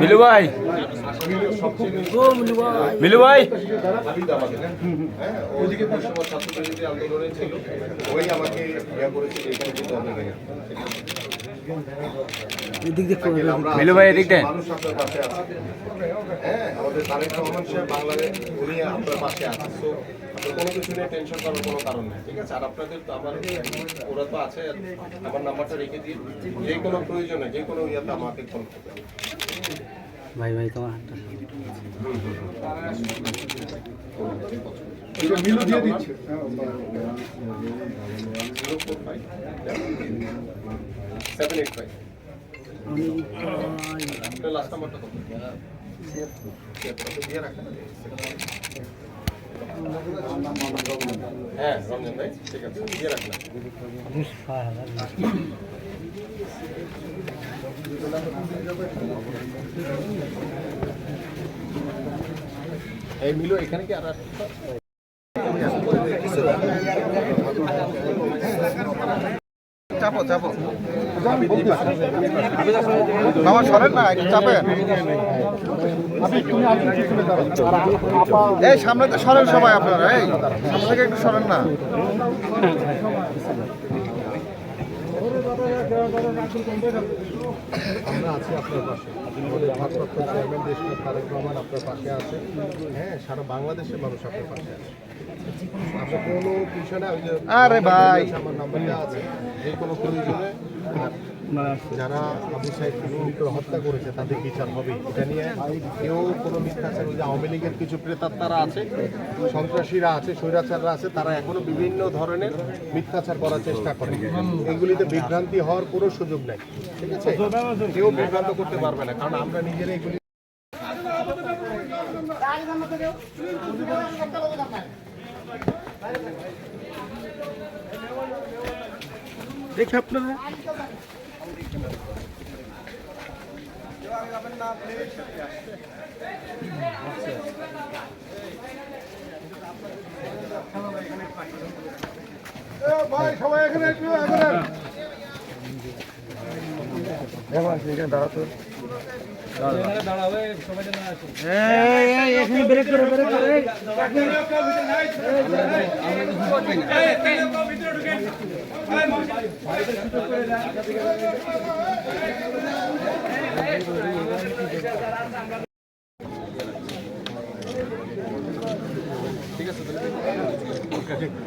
মিলু ভাই। মিলু ভাই। আবিদ আমাদের হ্যাঁ? ওইদিকে ছাত্র আন্দোলনে ছিল। ওই আমাকে ইয়া মিলু ভাই, এদিক দেন। হ্যাঁ আমাদের তারেক রহমান সাহেব বাংলাদেশ উনি আপনার পাশে আছে সো কোনো কিছু নিয়ে টেনশন করার কোনো কারণ নেই ঠিক আছে? আর আপনাদের তো আমার ওরা তো আছে আমার নাম্বারটা রেখে দিন। যে কোনো প্রয়োজনে যে কোনো ইয়াতে আমাকে ফোন ভাই ভাই তোমার হাতটা মিলু দিয়ে দিচ্ছে। সেভেন এইট ফাইভ লাস্ট নাম্বারটা কত হ্যাঁ রমজান ভাই ঠিক আছে। দিয়ে রাখলাম এই মিলো এখানে কি আর আসছে? চাপো চাপো। বাবা, সরেন না, একটু চাপেন। এই, সামনে তো সরেন সবাই আপনারা, এই, সামনে থেকে একটু সরেন না। আপনার পাশে আছে। হ্যাঁ সারা বাংলাদেশের মানুষ আপনার পাশে আছে। আরে ভাই। যারা আবু সাহেবকে হত্যা করেছে তাদের বিচার হবে কেউ কোনো মিথ্যাচার ওই যে আওয়ামী লীগের আছে সন্ত্রাসীরা আছে স্বৈরাচাররা আছে তারা এখনও বিভিন্ন ধরনের মিথ্যাচার করার চেষ্টা করে এগুলিতে বিভ্রান্তি হওয়ার কোনো সুযোগ নাই ঠিক আছে কেউ বিভ্রান্ত করতে পারবে না কারণ আমরা নিজেরা এগুলি দেখি আপনারা ভাই সবাই এখানে একটু এখানে করে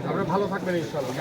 আমরা ভালো থাকবেন ইনশাল্লাহ